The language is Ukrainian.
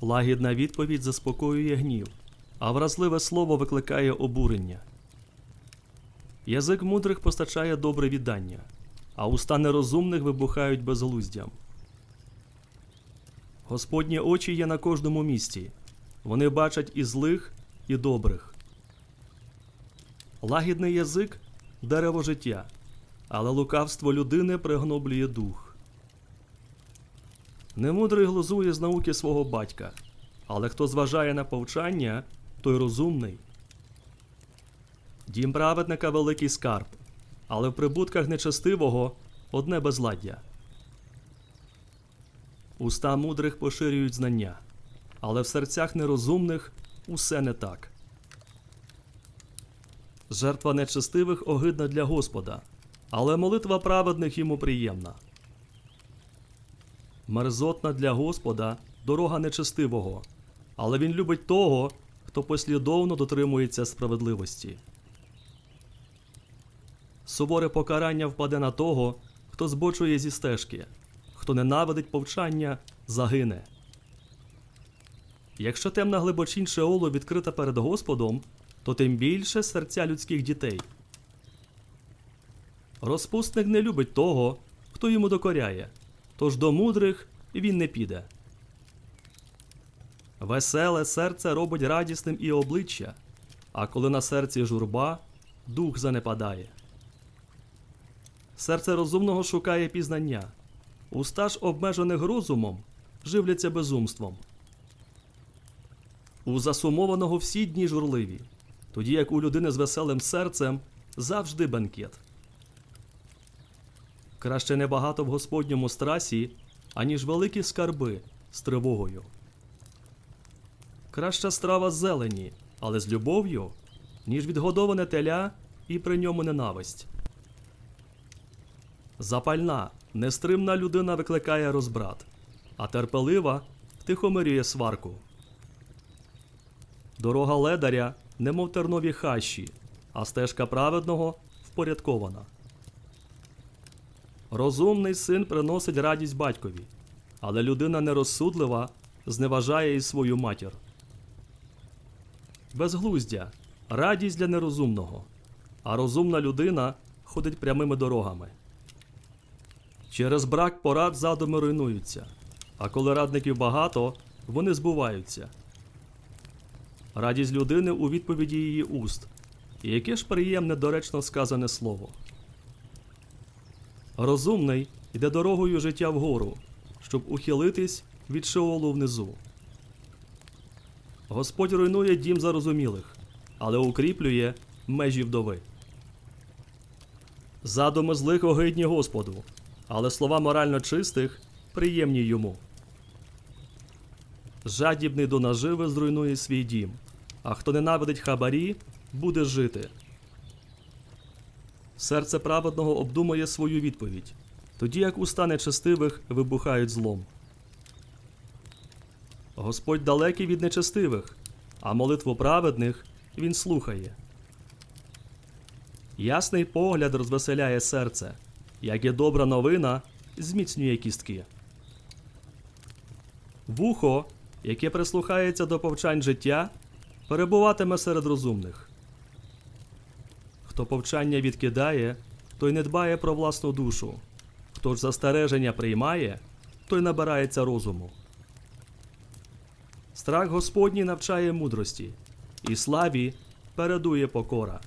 Лагідна відповідь заспокоює гнів, а вразливе слово викликає обурення. Язик мудрих постачає добре віддання, а уста нерозумних вибухають безглуздям. Господні очі є на кожному місці. Вони бачать і злих, і добрих. Лагідний язик дерево життя, але лукавство людини пригноблює дух. Немудрий глузує з науки свого батька, але хто зважає на повчання, той розумний. Дім праведника великий скарб, але в прибутках нечестивого одне безладдя. Уста мудрих поширюють знання, але в серцях нерозумних усе не так. Жертва нечестивих огидна для Господа, але молитва праведних йому приємна. Мерзотна для Господа дорога нечестивого, але він любить того, хто послідовно дотримується справедливості. Суворе покарання впаде на того, хто збочує зі стежки, хто ненавидить повчання, загине. Якщо темна глибочінь Шеолу відкрита перед Господом, то тим більше серця людських дітей. Розпусник не любить того, хто йому докоряє, тож до мудрих він не піде. Веселе серце робить радісним і обличчя, а коли на серці журба, дух занепадає. Серце розумного шукає пізнання, уста ж обмежених розумом живляться безумством. У засумованого всі дні журливі, тоді як у людини з веселим серцем завжди бенкет. Краще небагато в Господньому страсі, аніж великі скарби з тривогою. Краща страва з зелені, але з любов'ю, ніж відгодоване теля і при ньому ненависть. Запальна, нестримна людина викликає розбрат, а терпелива втихомирює сварку. Дорога ледаря, немов тернові хащі, а стежка праведного впорядкована. Розумний син приносить радість батькові, але людина нерозсудлива зневажає і свою матір. Безглуздя радість для нерозумного, а розумна людина ходить прямими дорогами. Через брак порад задуми руйнуються, а коли радників багато, вони збуваються. Радість людини у відповіді її уст, і яке ж приємне доречно сказане слово. Розумний йде дорогою життя вгору, щоб ухилитись від шеолу внизу. Господь руйнує дім зарозумілих, але укріплює межі вдови. Задуми злих огидні Господу, але слова морально чистих приємні йому. Жадібний до наживи зруйнує свій дім, а хто ненавидить хабарі, буде жити. Серце праведного обдумує свою відповідь, тоді як уста нечестивих вибухають злом. Господь далекий від нечестивих, а молитву праведних він слухає. Ясний погляд розвеселяє серце, як і добра новина зміцнює кістки. Вухо, яке прислухається до повчань життя, перебуватиме серед розумних. Хто повчання відкидає, той не дбає про власну душу. Хто ж застереження приймає, той набирається розуму. Страх Господній навчає мудрості, і славі передує покора.